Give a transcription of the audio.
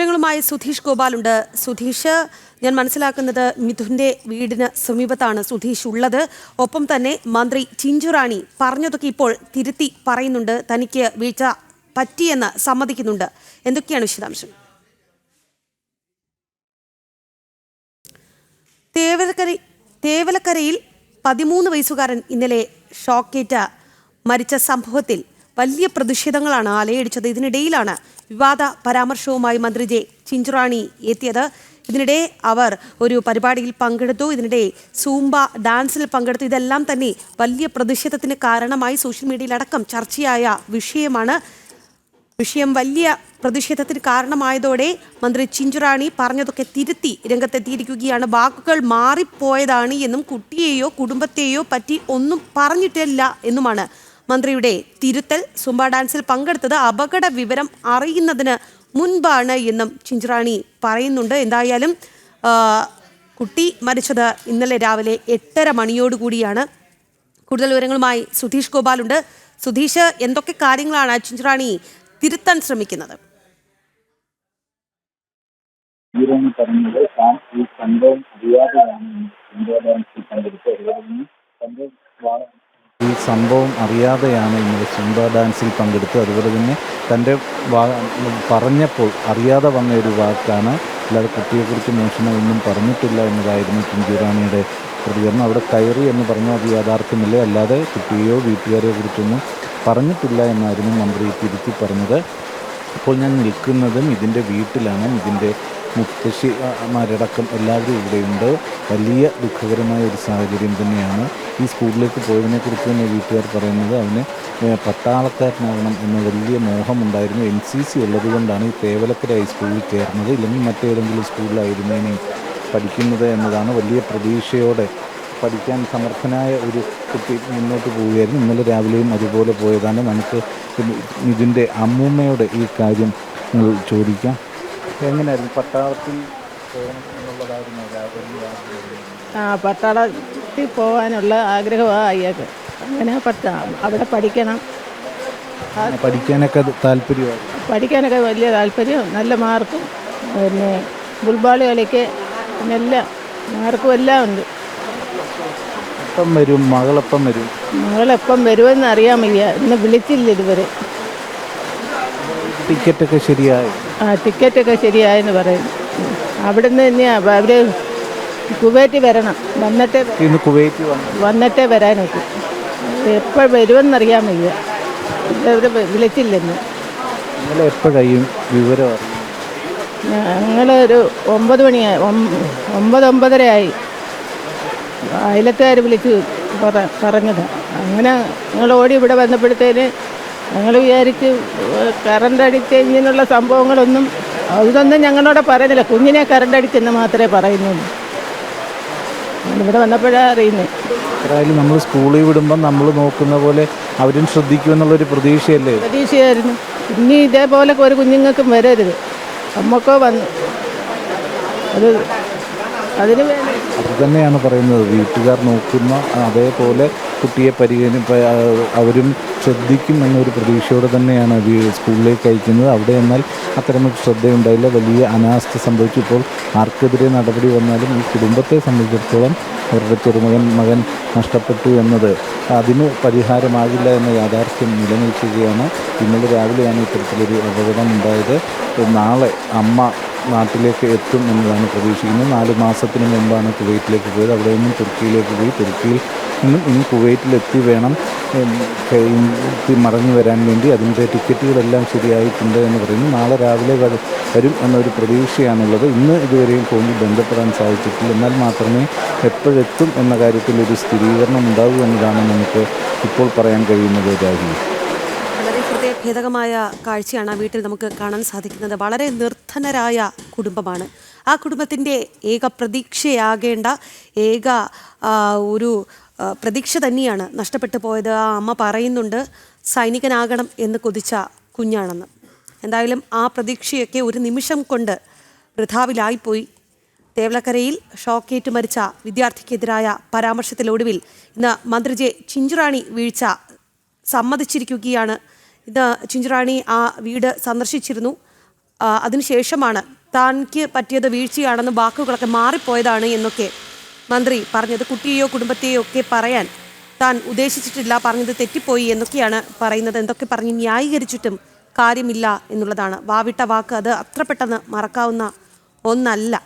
വിവരങ്ങളുമായി സുധീഷ് ഗോപാലുണ്ട്. സുധീഷ് ഞാൻ മനസ്സിലാക്കുന്നത് മിഥുന്റെ വീടിന് സമീപത്താണ് സുധീഷ് ഉള്ളത്. ഒപ്പം തന്നെ മന്ത്രി ചിഞ്ചുറാണി പറഞ്ഞതൊക്കെ ഇപ്പോൾ തിരുത്തി പറയുന്നുണ്ട്. തനിക്ക് വീഴ്ച പറ്റിയെന്ന് സമ്മതിക്കുന്നുണ്ട്. എന്തൊക്കെയാണ് വിശദാംശം? തേവലക്കര തേവലക്കരയിൽ പതിമൂന്ന് വയസ്സുകാരൻ ഇന്നലെ ഷോക്കേറ്റ മരിച്ച സംഭവത്തിൽ വലിയ പ്രതിഷേധങ്ങളാണ് അലയടിച്ചത്. ഇതിനിടയിലാണ് വിവാദ പരാമർശവുമായി മന്ത്രി ജെ ചിഞ്ചുറാണി എത്തിയത്. ഇതിനിടെ അവർ ഒരു പരിപാടിയിൽ പങ്കെടുത്തു. ഇതിനിടെ സൂംബ ഡാൻസിൽ പങ്കെടുത്തു. ഇതെല്ലാം തന്നെ വലിയ പ്രതിഷേധത്തിന് കാരണമായി സോഷ്യൽ മീഡിയയിലടക്കം ചർച്ചയായ വിഷയമാണ്. വിഷയം വലിയ പ്രതിഷേധത്തിന് കാരണമായതോടെ മന്ത്രി ചിഞ്ചുറാണി പറഞ്ഞതൊക്കെ തിരുത്തി രംഗത്തെത്തിയിരിക്കുകയാണ്. വാക്കുകൾ മാറിപ്പോയതാണ് എന്നും കുട്ടിയെയോ കുടുംബത്തെയോ പറ്റി ഒന്നും പറഞ്ഞിട്ടില്ല എന്നുമാണ് മന്ത്രിയുടെ തിരുത്തൽ സുംബ ഡാൻസിൽ പങ്കെടുത്തത് അപകട വിവരം അറിയുന്നതിന് മുൻപാണ് എന്നും ചിഞ്ചുറാണി പറയുന്നുണ്ട്. എന്തായാലും കുട്ടി മരിച്ചത് ഇന്നലെ രാവിലെ എട്ടര മണിയോടുകൂടിയാണ്. കൂടുതൽ വിവരങ്ങളുമായി സുധീഷ് ഗോപാലുണ്ട്. സുധീഷ് എന്തൊക്കെ കാര്യങ്ങളാണ് ചിഞ്ചുറാണി തിരുത്താൻ ശ്രമിക്കുന്നത്? പറഞ്ഞത് താൻ ഈ സംഭവം അറിയാതെയാണ് സംഭവം അറിയാതെയാണ് ഇന്നലെ സുന്ദ ഡാൻസിൽ പങ്കെടുത്ത്. അതുപോലെ തന്നെ തന്റെ പറഞ്ഞപ്പോൾ അറിയാതെ വന്ന ഒരു വാക്കാണ്. അല്ലാതെ കുട്ടിയെക്കുറിച്ച് മോശമൊന്നും പറഞ്ഞിട്ടില്ല എന്നതായിരുന്നു ചിഞ്ചുറാണിയുടെ പ്രതികരണം. അവിടെ കയറി എന്ന് പറഞ്ഞാൽ അത് യാഥാർത്ഥ്യമില്ല? അല്ലാതെ കുട്ടിയെയോ വീട്ടുകാരെയോ കുറിച്ചൊന്നും പറഞ്ഞിട്ടില്ല എന്നായിരുന്നു മന്ത്രി തിരുത്തി പറഞ്ഞത്. അപ്പോൾ ഞാൻ നിൽക്കുന്നതും ഇതിന്റെ വീട്ടിലാണ്. ഇതിന്റെ മുത്തശ്ശിമാരടക്കം എല്ലാവരും ഇവിടെയുണ്ട്. വലിയ ദുഃഖകരമായ ഒരു സാഹചര്യം തന്നെയാണ്. ഈ സ്കൂളിലേക്ക് പോയതിനെക്കുറിച്ച് തന്നെ വീട്ടുകാർ പറയുന്നത് അവന് പട്ടാളക്കാരനാകണം എന്ന വലിയ മോഹമുണ്ടായിരുന്നു. എൻ സി സി ഉള്ളതുകൊണ്ടാണ് ഈ തേവലക്കര ഹൈസ്കൂളിൽ ചേർന്നത്. ഇല്ലെങ്കിൽ മറ്റേതെങ്കിലും സ്കൂളിലായിരുന്നേനെ പഠിക്കുന്നത് എന്നതാണ് വലിയ പ്രതീക്ഷയോടെ പഠിക്കാൻ സമർത്ഥനായ ഒരു കുട്ടി മുന്നോട്ട് പോവുകയായിരുന്നു. ഇന്നലെ രാവിലെയും അതുപോലെ പോയതാണ്. നമുക്ക് ഇതിന്റെ അമ്മൂമ്മയോട് ഈ കാര്യം ചോദിക്കാം. എങ്ങനെയായിരുന്നു? പട്ടാളത്തിൽ ആ പട്ടാളത്തിൽ പോകാനുള്ള ആഗ്രഹമാണ് അയ്യാക്ക് അങ്ങനെ പട്ട അവിടെ പഠിക്കണം. പഠിക്കാനൊക്കെ താല്പര്യമാണ് പഠിക്കാനൊക്കെ വലിയ താല്പര്യം നല്ല മാർക്കും പിന്നെ ഫുട്ബോൾ കളിക്ക് എല്ലാം മാർക്കും എല്ലാം ഉണ്ട്. എപ്പം വരും? മകളെപ്പം വരും? മകളെപ്പം വരുമെന്ന് അറിയാൻ വയ്യ. ഇന്ന് വിളിച്ചില്ല ഇതുവരെ. ടിക്കറ്റൊക്കെ ശരിയായി. ആ ടിക്കറ്റൊക്കെ ശരിയായെന്ന് പറയുന്നു അവിടുന്ന് തന്നെയാണ് അവർ കുവൈറ്റ് വരണം. വന്നിട്ടേ ഇന്ന് കുവൈറ്റ് വന്നു. വന്നിട്ടേ വരാനൊക്കെ. എപ്പോൾ വരുമെന്നറിയാൻ വയ്യ. ഇതവർ വിളിച്ചില്ലെന്ന്. ഇന്നലെ എപ്പോഴായും വിവരം? ഞങ്ങളൊരു ഒമ്പത് മണിയായി ഒമ്പത് ഒമ്പതരയായി അയലത്തുകാർ വിളിച്ച് പറ പറഞ്ഞത്. അങ്ങനെ ഞങ്ങൾ ഓടി ഇവിടെ വന്നപ്പോഴത്തേന് ഞങ്ങൾ വിചാരിച്ച് കറണ്ട് അടിച്ച് ഇങ്ങനെയുള്ള സംഭവങ്ങളൊന്നും ഇതൊന്നും ഞങ്ങളോട് പറയുന്നില്ല. കുഞ്ഞിനെ കറണ്ട് അടിച്ചെന്ന് മാത്രമേ പറയുന്നുള്ളൂ. ഇവിടെ വന്നപ്പോഴാണ് അറിയുന്നത് എത്രയായാലും നമ്മൾ സ്കൂളിൽ വിടുമ്പം നമ്മൾ നോക്കുന്ന പോലെ അവരും ശ്രദ്ധിക്കുമെന്നുള്ളൊരു പ്രതീക്ഷയല്ലേ? പ്രതീക്ഷയായിരുന്നു. ഇനി ഇതേപോലെ ഒരു കുഞ്ഞുങ്ങൾക്കും വരരുത്. നമുക്കോ വന്നു അത് അതിന് വേണ്ടി അത് തന്നെയാണ് പറയുന്നത്. വീട്ടുകാർ നോക്കുന്ന അതേപോലെ കുട്ടിയെ പരിഗണി അവരും ശ്രദ്ധിക്കും എന്നൊരു പ്രതീക്ഷയോടെ തന്നെയാണ് സ്കൂളിലേക്ക് അയക്കുന്നത്. അവിടെ എന്നാൽ അത്തരമൊരു ശ്രദ്ധയുണ്ടായില്ല. വലിയ അനാസ്ഥ സംഭവിച്ചു. ഇപ്പോൾ ആർക്കെതിരെ നടപടി വന്നാലും ഈ കുടുംബത്തെ സംബന്ധിച്ചിടത്തോളം അവരുടെ ചെറുമകൻ മകൻ നഷ്ടപ്പെട്ടു എന്നത് അതിന് പരിഹാരമാകില്ല എന്ന യാഥാർത്ഥ്യം നിലനിൽക്കുകയാണ്. ഇന്നലെ രാവിലെയാണ് ഇത്തരത്തിലൊരു അപകടമുണ്ടായത് നാളെ അമ്മ നാട്ടിലേക്ക് എത്തും എന്നതാണ് പ്രതീക്ഷിക്കുന്നത്. നാല് മാസത്തിന് മുമ്പാണ് കുവൈറ്റിലേക്ക് പോയത്. അവിടെ നിന്നും തുർക്കിയിലേക്ക് പോയി. തുർക്കിയിൽ നിന്നും ഇനി കുവൈറ്റിലെത്തി വേണം മടങ്ങി വരാൻ വേണ്ടി. അതിന്റെ ടിക്കറ്റുകളെല്ലാം ശരിയായിട്ടുണ്ട് എന്ന് പറയുന്നു. നാളെ രാവിലെ വര- എന്നൊരു പ്രതീക്ഷയാണുള്ളത്. ഇന്ന് ഇതുവരെയും ഫോണിൽ ബന്ധപ്പെടാൻ സാധിച്ചിട്ടില്ല. എന്നാൽ മാത്രമേ എപ്പോഴെത്തും എന്ന കാര്യത്തിൽ ഒരു സ്ഥിരീകരണം ഉണ്ടാകൂ എന്നതാണ് നമുക്ക് ഇപ്പോൾ പറയാൻ കഴിയുന്നത് രാഹുൽ വളരെ കാഴ്ചയാണ് ആ വീട്ടിൽ നമുക്ക് കാണാൻ സാധിക്കുന്നത്. വളരെ നിർധനരായ കുടുംബമാണ്. ആ കുടുംബത്തിന്റെ ഏക പ്രതീക്ഷയാകേണ്ട ഏക ഒരു പ്രതീക്ഷ തന്നെയാണ് നഷ്ടപ്പെട്ടു പോയത്. ആ അമ്മ പറയുന്നുണ്ട് സൈനികനാകണം എന്ന് കൊതിച്ച കുഞ്ഞാണെന്ന്. എന്തായാലും ആ പ്രതീക്ഷയൊക്കെ ഒരു നിമിഷം കൊണ്ട് വൃഥാവിലായിപ്പോയി. തേവളക്കരയിൽ ഷോക്കേറ്റ് മരിച്ച വിദ്യാർത്ഥിക്കെതിരായ പരാമർശത്തിലൊടുവിൽ ഇന്ന് മന്ത്രി ജെ ചിഞ്ചുറാണി വീഴ്ച സമ്മതിച്ചിരിക്കുകയാണ്. ഇന്ന് ചിഞ്ചുറാണി ആ വീട് സന്ദർശിച്ചിരുന്നു. അതിനുശേഷമാണ് താൻക്ക് പറ്റിയത് വീഴ്ചയാണെന്ന് വാക്കുകളൊക്കെ മാറിപ്പോയതാണ് എന്നൊക്കെ മന്ത്രി പറഞ്ഞത് കുട്ടിയെയോ കുടുംബത്തെയോ ഒക്കെ പറയാൻ താൻ ഉദ്ദേശിച്ചിട്ടില്ല പറഞ്ഞത് തെറ്റിപ്പോയി എന്നൊക്കെയാണ് പറയുന്നത്. എന്തൊക്കെ പറഞ്ഞ് ന്യായീകരിച്ചിട്ടും കാര്യമില്ല എന്നുള്ളതാണ്. വാവിട്ട വാക്ക് അത് അത്ര പെട്ടെന്ന് മറക്കാവുന്ന ഒന്നല്ല.